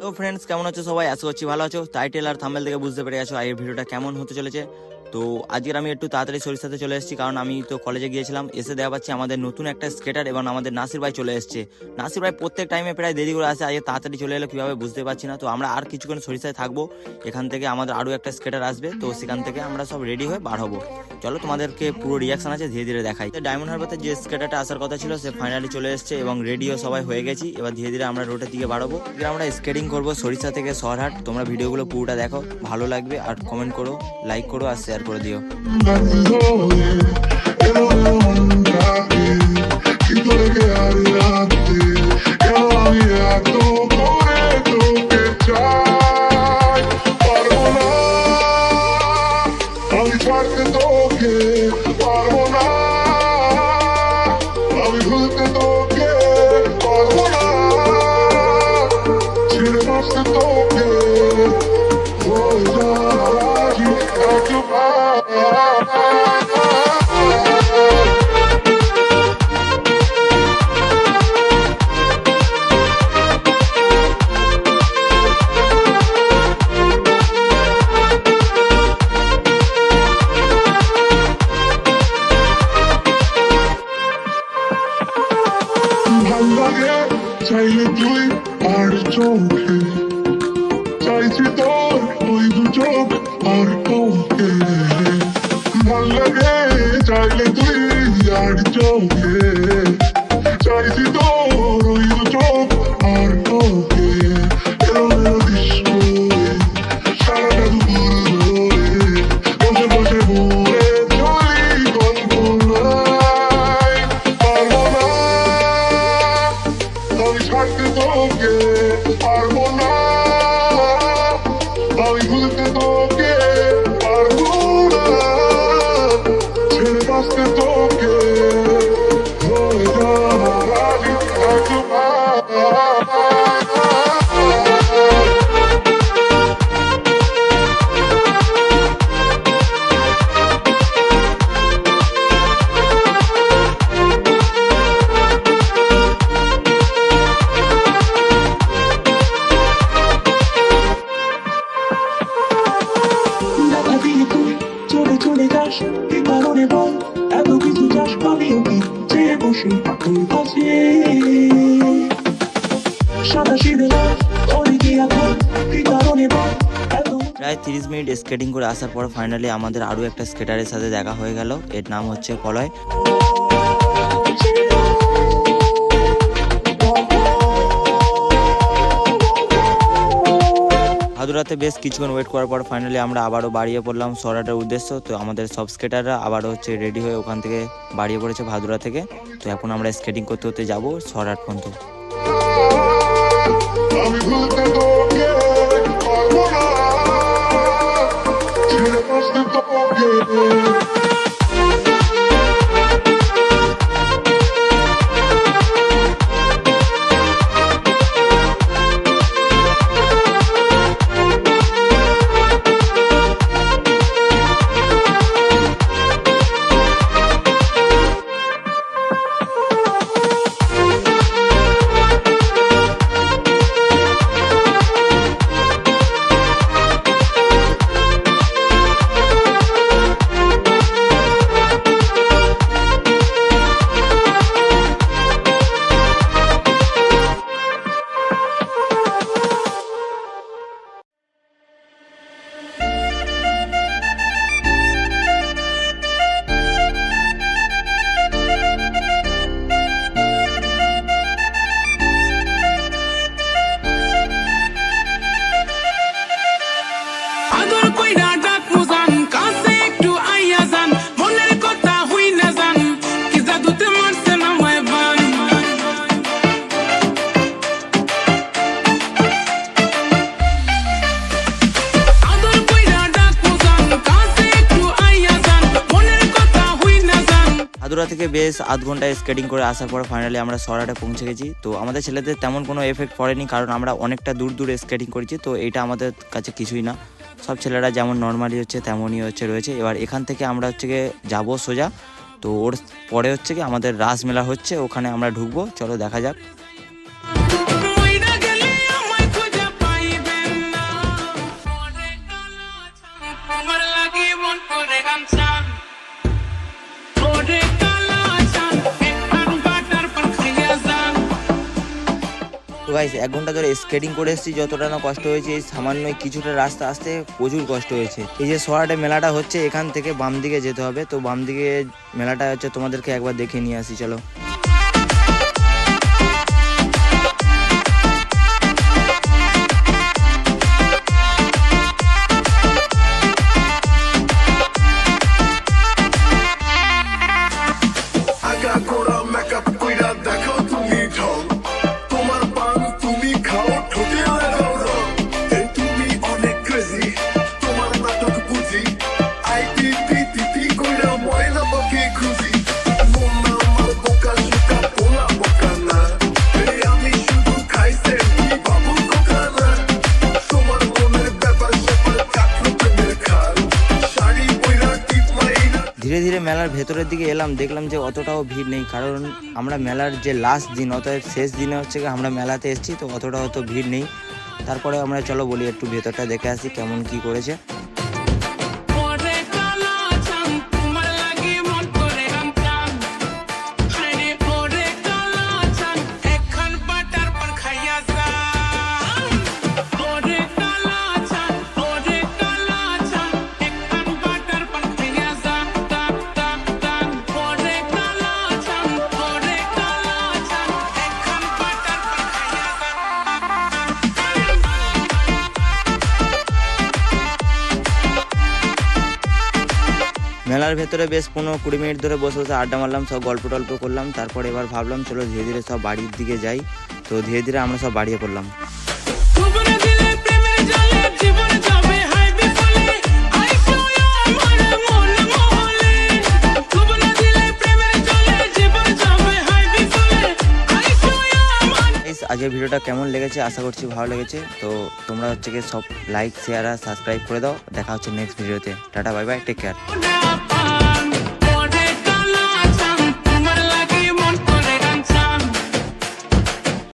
তো ফ্রেন্ডস কেমন আছো সবাই? আশা করছি ভালো আছো। টাইটেল আর থাম্বেল থেকে বুঝতে পেরে গেছো আর এই ভিডিওটা কেমন হতে চলেছে? তো আজকের আমি একটু তাড়াতাড়ি সরিষাতে চলে এসেছি, কারণ আমি তো কলেজে গিয়েছিলাম, এসে দেওয়া পাচ্ছি আমাদের নতুন একটা স্কেটার এবং আমাদের নাসির ভাই চলে এসেছে। নাসির ভাই প্রত্যেক টাইমে প্রায় দেরি করে আসে, আজকে তাড়াতাড়ি চলে এলো, কীভাবে বুঝতে পারছি না। তো আমরা আর কিছুক্ষণ সরিষায় থাকব, এখান থেকে আমাদের আরও একটা স্কেটার আসবে, তো সেখান থেকে আমরা সব রেডি হয়ে বার হব। চলো তোমাদেরকে পুরো রিয়াকশন আছে, ধীরে ধীরে দেখাই। তো ডায়মন্ড হারবাতে যে স্কেটারটা আসার কথা ছিল, সে ফাইনালি চলে এসেছে এবং রেডিও সবাই হয়ে গেছি। এবার ধীরে ধীরে আমরা রোডের দিকে বাড়াবো। এবার আমরা স্কেটিং করব সরিষা থেকে শহরহাট তোমরা ভিডিওগুলো পুরোটা দেখো, ভালো লাগবে। আর কমেন্ট করো লাইক করো, আর শেয়ার করে দিও ছাড়তে চাইলে তুই আর চোখে চাইছি তোর job or go मन लगे चाइल्ड तू यार जाओगे। चाइल्ड প্রায় তিরিশ মিনিট স্কেটিং করে আসার পর ফাইনালি আমাদের আরও একটা স্কেটারের সাথে দেখা হয়ে গেল। এর নাম হচ্ছে কলয় ভাদুরাতে বেশ কিছুক্ষণ ওয়েট করার পর ফাইনালি আমরা আবারও বাড়িয়ে পড়লাম সরাটের উদ্দেশ্য। তো আমাদের সব স্কেটাররা আবারও হচ্ছে রেডি হয়ে ওখান থেকে বাড়িয়ে পড়েছে ভাদুরা থেকে। তো এখন আমরা স্কেটিং করতে করতে যাব সরাট পর্যন্ত। আমি ভাদুরা থেকে বেশ আধ ঘণ্টা স্কেটিং করে আসার পর ফাইনালি আমরা সরাটে পৌঁছে গেছি। তো আমাদের ছেলেদের তেমন কোনো এফেক্ট পড়েনি, কারণ আমরা অনেকটা দূর দূরে স্কেটিং করেছি, তো এটা আমাদের কাছে কিছুই না। সব ছেলেরা যেমন নর্মালি হচ্ছে, তেমনই হচ্ছে, রয়েছে। এবার এখান থেকে আমরা হচ্ছে গিয়ে যাব সোজা। তো ওর পরে হচ্ছে কি আমাদের রাস মেলা হচ্ছে, ওখানে আমরা ঢুকবো। চলো দেখা যাক। মইরা গেলে তো গাইস এক ঘণ্টা ধরে স্কেটিং করে এসেছি, যতটা না কষ্ট হয়েছে, এই সামান্য কিছুটা রাস্তা আসতে প্রচুর কষ্ট হয়েছে। এই যে সরাটে মেলাটা হচ্ছে, এখান থেকে বাম দিকে যেতে হবে। তো বাম দিকে মেলাটা হচ্ছে, তোমাদেরকে একবার দেখে নিয়ে আসি, চলো। ধীরে ধীরে মেলার ভেতরের দিকে এলাম, দেখলাম যে অতটাও ভিড় নেই। কারণ আমরা মেলার যে লাস্ট দিন, অতএব শেষ দিনে হচ্ছে আমরা মেলাতে এসেছি, তো অতটা অত ভিড় নেই। তারপরে আমরা চলো বলি একটু ভেতরটা দেখে আসি কেমন কি করেছে। মেলার ভেতরে বেশ পনেরো কুড়ি মিনিট ধরে বসে বসে আড্ডা মারলাম সব গল্প টল্প করলাম তারপর এবার ভাবলাম চলো ধীরে ধীরে সব বাড়ির দিকে যাই। তো ধীরে ধীরে আমরা সব বাড়িয়ে পড়লাম। আজকের ভিডিওটা কেমন লেগেছে? আশা করছি ভালো লেগেছে। তো তোমরা হচ্ছে সব লাইক শেয়ার আর সাবস্ক্রাইব করে দাও। দেখা হচ্ছে নেক্সট ভিডিওতে tata bye bye take care